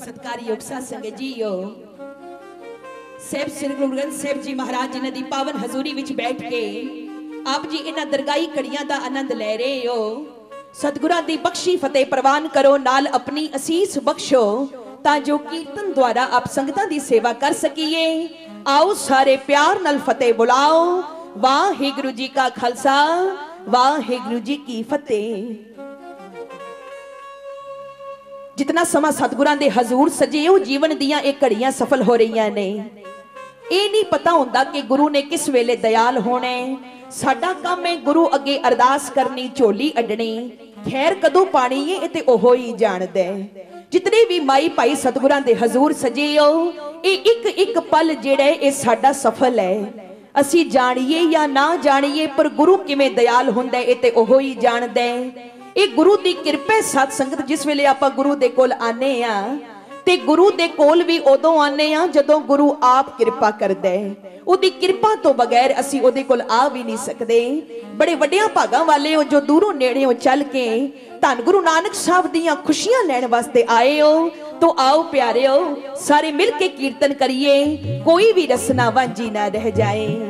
ਸਤਕਾਰਯੋਗ ਸਾਧ ਜੀਓ। ਸਹਿਬ ਸ੍ਰੀ ਗੁਰੂ ਗ੍ਰੰਥ ਸਾਹਿਬ ਜੀ ਮਹਾਰਾਜ ਜੀ ਦੀ ਪਾਵਨ ਹਜ਼ੂਰੀ ਵਿੱਚ ਬੈਠ ਕੇ ਆਪ ਜੀ ਇਹਨਾਂ ਦਰਗਾਹੀ ਘੜੀਆਂ ਦਾ ਆਨੰਦ ਲੈ ਰਹੇ ਹੋ। ਸਤਿਗੁਰਾਂ ਦੀ ਬਖਸ਼ੀ ਫਤਿਹ ਪ੍ਰਵਾਨ ਕਰੋ, ਨਾਲ ਆਪਣੀ ਅਸੀਸ ਬਖਸ਼ੋ, ਤਾਂ ਜੋ ਕੀਰਤਨ ਦੁਆਰਾ ਆਪ ਸੰਗਤਾਂ ਦੀ ਸੇਵਾ ਕਰ ਸਕੀਏ। ਆਓ ਸਾਰੇ ਪਿਆਰ ਨਾਲ ਫਤਿਹ ਬੁਲਾਓ। ਵਾਹਿਗੁਰੂ ਜੀ ਕਾ ਖਾਲਸਾ, ਵਾਹਿਗੁਰੂ ਜੀ ਕੀ ਫਤਿਹ। ਜਿਤਨਾ ਸਮਾਂ ਸਤਿਗੁਰਾਂ ਦੇ ਹਜ਼ੂਰ ਸਜੇ ਉਹ ਜੀਵਨ ਦੀਆਂ ਇਹ ਘੜੀਆਂ ਸਫਲ ਹੋ ਰਹੀਆਂ ਨੇ ਇਹ ਨਹੀਂ ਪਤਾ ਹੁੰਦਾ ਕਿ ਗੁਰੂ ਨੇ ਕਿਸ ਵੇਲੇ ਦਇਆਲ ਹੋਣਾ। ਸਾਡਾ ਕੰਮ ਹੈ ਗੁਰੂ ਅੱਗੇ ਅਰਦਾਸ ਕਰਨੀ ਝੋਲੀ ਅੱਡਣੀ। ਖੈਰ ਕਦੋਂ ਪਾਣੀ ਏ ਇਹ ਤੇ ਉਹ ਹੀ ਜਾਣਦਾ ਹੈ। ਜਿਤਨੇ ਵੀ ਮਾਈ ਭਾਈ ਸਤਿਗੁਰਾਂ ਦੇ ਹਜ਼ੂਰ ਸਜੇ ਹੋ ਇਹ ਇੱਕ ਇੱਕ ਪਲ ਜਿਹੜਾ ਹੈ, ਇਹ ਸਾਡਾ ਸਫਲ ਹੈ। ਅਸੀਂ ਜਾਣੀਏ ਜਾਂ ਨਾ ਜਾਣੀਏ ਪਰ ਗੁਰੂ ਕਿਵੇਂ ਦਇਆਲ ਹੁੰਦਾ ਇਹ ਤੇ ਉਹ ਹੀ ਜਾਣਦਾ ਹੈ। ਇਹ ਗੁਰੂ ਦੀ ਕਿਰਪਾ ਹੈ, ਸਤ ਸੰਗਤ ਜਿਸ ਵੇਲੇ ਆਪਾਂ ਗੁਰੂ ਦੇ ਕੋਲ ਆਨੇ ਆ ਤੇ ਗੁਰੂ ਦੇ ਕੋਲ ਵੀ ਉਦੋਂ ਆਨੇ ਆ ਜਦੋਂ ਗੁਰੂ ਆਪ ਕਿਰਪਾ ਕਰਦਾ ਹੈ। ਉਹਦੀ ਕਿਰਪਾ ਤੋਂ ਬਗੈਰ ਅਸੀਂ ਉਹਦੇ ਕੋਲ ਆ ਵੀ ਨਹੀਂ ਸਕਦੇ। ਬੜੇ ਵੱਡਿਆਂ ਭਾਗਾਂ ਵਾਲੇ ਹੋ ਜੋ ਦੂਰੋਂ ਨੇੜਿਓਂ ਚੱਲ ਕੇ ਧੰਨ ਗੁਰੂ ਨਾਨਕ ਸਾਹਿਬ ਦੀਆਂ ਖੁਸ਼ੀਆਂ ਲੈਣ ਵਾਸਤੇ ਆਏ ਹੋ ਤੋ ਆਓ ਪਿਆਰਿਓ ਸਾਰੇ ਮਿਲ ਕੇ ਕੀਰਤਨ ਕਰੀਏ ਕੋਈ ਵੀ ਰਸਨਾ ਵਾਂਝੀ ਨਾ ਰਹਿ ਜਾਏ।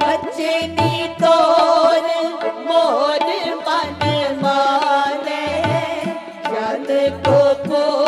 ਬੱਚੇ ਨੀ ਤੋਰ ਮੋਰ ਮਨ ਮਾਨੇ। ਜਦ ਕੋ ਕੋ